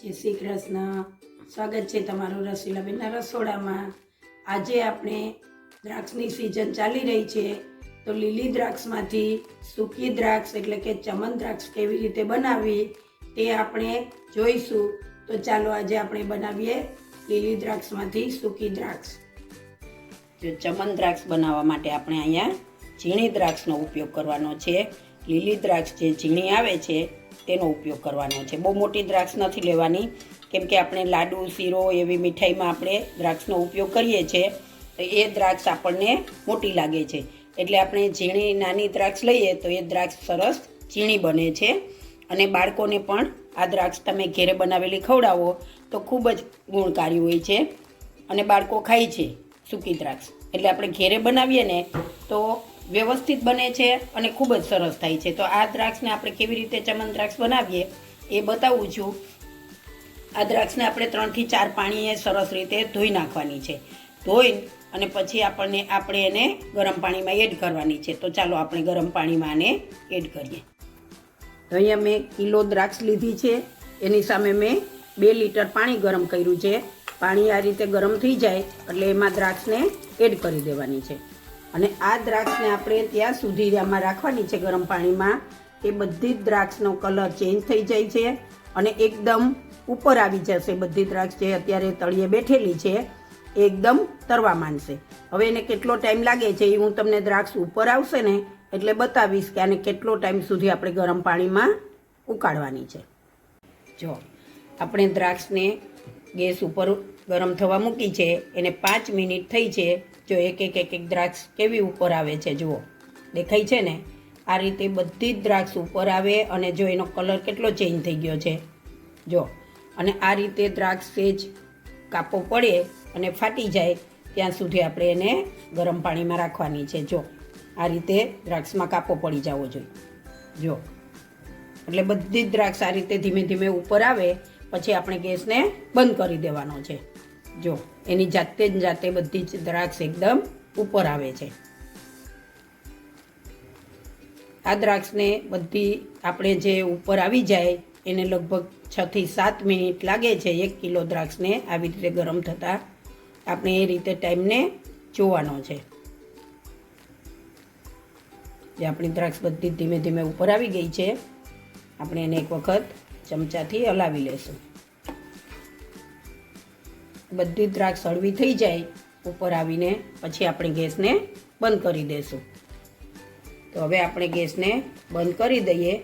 જય શ્રી કૃષ્ણ. સ્વાગત છે તમારું રસીલાબેનના રસોડામાં. આજે આપણે દ્રાક્ષની સિઝન ચાલી રહી છે. તો લીલી દ્રાક્ષમાંથી સૂકી દ્રાક્ષ એટલે કે ચમન દ્રાક્ષ કેવી રીતે બનાવવી તે આપણે જોઈશું. તો ચાલો આજે આપણે બનાવીએ લીલી દ્રાક્ષમાંથી સૂકી દ્રાક્ષ. જો ચમન દ્રાક્ષ બનાવવા માટે આપણે અહીંયા ઝીણી દ્રાક્ષનો ઉપયોગ કરવાનો છે. લીલી દ્રાક્ષ જે ઝીણી આવે છે તેનો ઉપયોગ કરવાનો છે. બહુ મોટી દ્રાક્ષ નથી લેવાની. કેમ કે આપણે લાડુ, શીરો એવી મીઠાઈમાં આપણે દ્રાક્ષનો ઉપયોગ કરીએ છીએ. તો એ દ્રાક્ષ આપણને મોટી લાગે છે. એટલે આપણે ઝીણી નાની દ્રાક્ષ લઈએ તો એ દ્રાક્ષ સરસ ઝીણી બને છે. અને બાળકોને પણ આ દ્રાક્ષ તમે ઘેરે બનાવેલી ખવડાવો તો ખૂબ જ ગુણકારી હોય છે. અને બાળકો ખાય છે સૂકી દ્રાક્ષ. એટલે આપણે ઘેરે બનાવીએ ને તો વ્યવસ્થિત બને છે અને ખૂબ જ સરસ થાય છે. તો આ દ્રાક્ષને આપણે કેવી રીતે ચમન દ્રાક્ષ બનાવીએ એ બતાવું છું. આ દ્રાક્ષને આપણે ત્રણથી ચાર પાણીએ સરસ રીતે ધોઈ નાખવાની છે. ધોઈ અને પછી આપણને, આપણે એને ગરમ પાણીમાં એડ કરવાની છે. તો ચાલો આપણે ગરમ પાણીમાં આને એડ કરીએ. તો અહીંયા મેં કિલો દ્રાક્ષ લીધી છે. એની સામે મેં બે લીટર પાણી ગરમ કર્યું છે. પાણી આ રીતે ગરમ થઈ જાય એટલે એમાં દ્રાક્ષને એડ કરી દેવાની છે. અને આ દ્રાક્ષને આપણે ત્યાં સુધી આમાં રાખવાની છે ગરમ પાણીમાં. એ બધી જ દ્રાક્ષનો કલર ચેન્જ થઈ જાય છે અને એકદમ ઉપર આવી જશે બધી દ્રાક્ષ જે અત્યારે તળિયે બેઠેલી છે, એકદમ તરવા માંડશે. હવે એને કેટલો ટાઈમ લાગે છે એ હું તમને દ્રાક્ષ ઉપર આવશે ને એટલે બતાવીશ કે આને કેટલો ટાઈમ સુધી આપણે ગરમ પાણીમાં ઉકાળવાની છે. જો, આપણે દ્રાક્ષને ગેસ ઉપર ગરમ થવા મૂકી છે, એને પાંચ મિનિટ થઈ છે. જો એક એક એક એક દ્રાક્ષ કેવી ઉપર આવે છે, જુઓ. દેખાય છે ને? આ રીતે બધી જ દ્રાક્ષ ઉપર આવે અને જો એનો કલર કેટલો ચેન્જ થઈ ગયો છે, જો. અને આ રીતે દ્રાક્ષ સેજ કાપો પડે અને ફાટી જાય, ત્યાં સુધી આપણે એને ગરમ પાણીમાં રાખવાની છે, જો. આ રીતે દ્રાક્ષમાં કાપો પડી જવો જોઈએ, જો. એટલે બધી જ દ્રાક્ષ આ રીતે ધીમે ધીમે ઉપર આવે, પછી આપણે ગેસને બંધ કરી દેવાનો છે. જો, એની જાતે જ જાતે બધી જ દ્રાક્ષ એકદમ ઉપર આવે છે. આ દ્રાક્ષને બધી આપણે જે ઉપર આવી જાય, એને લગભગ છ થી સાત મિનિટ લાગે છે એક કિલો દ્રાક્ષને આવી રીતે ગરમ થતાં. આપણે એ રીતે ટાઈમને જોવાનો છે. જે આપણી દ્રાક્ષ બધી ધીમે ધીમે ઉપર આવી ગઈ છે, આપણે એને એક વખત ચમચાથી હલાવી લેશું. બધી દ્રાક્ષ હળવી થઈ જાય ઉપર આવીને પછી આપણે ગેસને બંધ કરી દઈશું તો હવે આપણે ગેસને બંધ કરી દઈએ.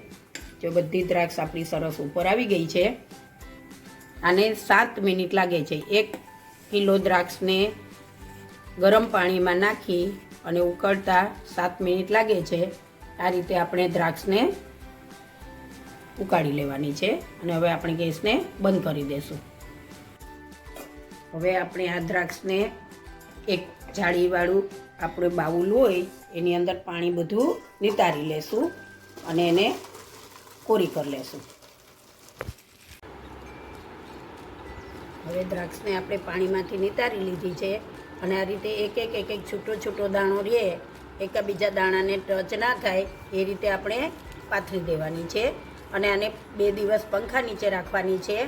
જો બધી દ્રાક્ષ આપણી સરસ ઉપર આવી ગઈ છે, આને સાત મિનિટ લાગે છે. એક કિલો દ્રાક્ષને ગરમ પાણીમાં નાખી અને ઉકળતા સાત મિનિટ લાગે છે. આ રીતે આપણે દ્રાક્ષને ઉકાળી લેવાની છે અને હવે આપણે ગેસને બંધ કરી દઈશું હવે આપણે આ દ્રાક્ષને એક જાળીવાળું આપણે બાઉલ હોય, એની અંદર પાણી બધું નિતારી લેશું અને એને કોરી કરી લેશું. હવે દ્રાક્ષને આપણે પાણીમાંથી નિતારી લીધી છે અને આ રીતે એક એક એક એક છૂટો છૂટો દાણો રહે એકબીજા દાણાને ટચ ના થાય, એ રીતે આપણે પાથરી દેવાની છે. અને આને બે દિવસ પંખા નીચે રાખવાની છે.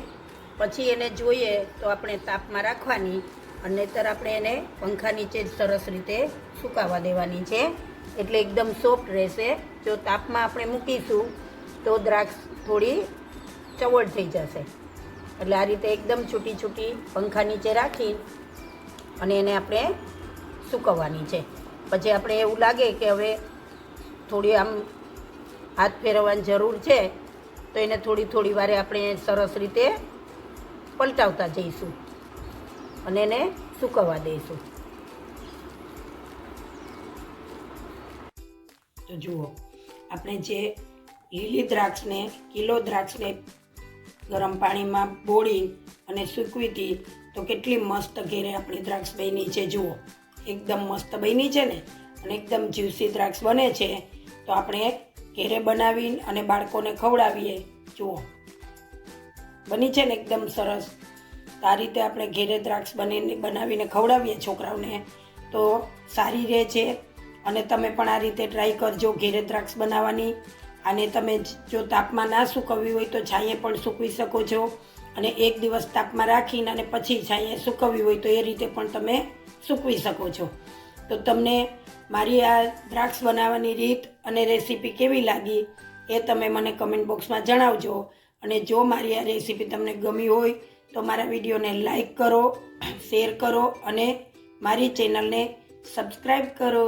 પછી એને જોઈએ તો આપણે તાપમાં રાખવાની અને નહીંતર આપણે એને પંખા નીચે જ સરસ રીતે સુકાવા દેવાની છે. એટલે એકદમ સોફ્ટ રહેશે. જો તાપમાં આપણે મૂકીશું તો દ્રાક્ષ થોડી ચવડ થઈ જશે. એટલે આ રીતે એકદમ છૂટી છૂટી પંખા નીચે રાખી અને એને આપણે સૂકવવાની છે. પછી આપણે એવું લાગે કે હવે થોડી આમ હાથ ફેરવવાની જરૂર છે, તો એને થોડી થોડી વારે આપણે સરસ રીતે પલટાવતા જઈશું. અને એને સૂકવવા દઈશું. તો જુઓ, આપણે જે લીલી દ્રાક્ષને, કિલો દ્રાક્ષને ગરમ પાણીમાં બોળી અને સૂકવી હતી, તો કેટલી મસ્ત ઘેરે આપણી દ્રાક્ષ બની છે, જુઓ. એકદમ મસ્ત બની છે ને? અને એકદમ જ્યુસી દ્રાક્ષ બને છે. તો આપણે ઘેરે બનાવી અને બાળકોને ખવડાવીએ. જુઓ. બની છે ને એકદમ સરસ. આ રીતે આપણે ઘેરે દ્રાક્ષ બનીને બનાવીને ખવડાવીએ છોકરાઓને તો સારી રહે છે. અને તમે પણ આ રીતે ટ્રાય કરજો ઘેરે દ્રાક્ષ બનાવવાની. અને તમે જો તાપમાં ના સૂકવવી હોય તો છાંયે પણ સૂકવી શકો છો. અને એક દિવસ તાપમાં રાખીને અને પછી છાંયે સૂકવવી હોય તો એ રીતે પણ તમે સૂકવી શકો છો. તો તમને મારી આ દ્રાક્ષ બનાવવાની રીત અને રેસીપી કેવી લાગી એ તમે મને કમેન્ટ બોક્સમાં જણાવજો. અને જો મારી આ રેસીપી તમને ગમી હોય, તો મારા વિડીયોને લાઈક કરો, શેર કરો અને મારી ચેનલને સબસ્ક્રાઈબ કરો.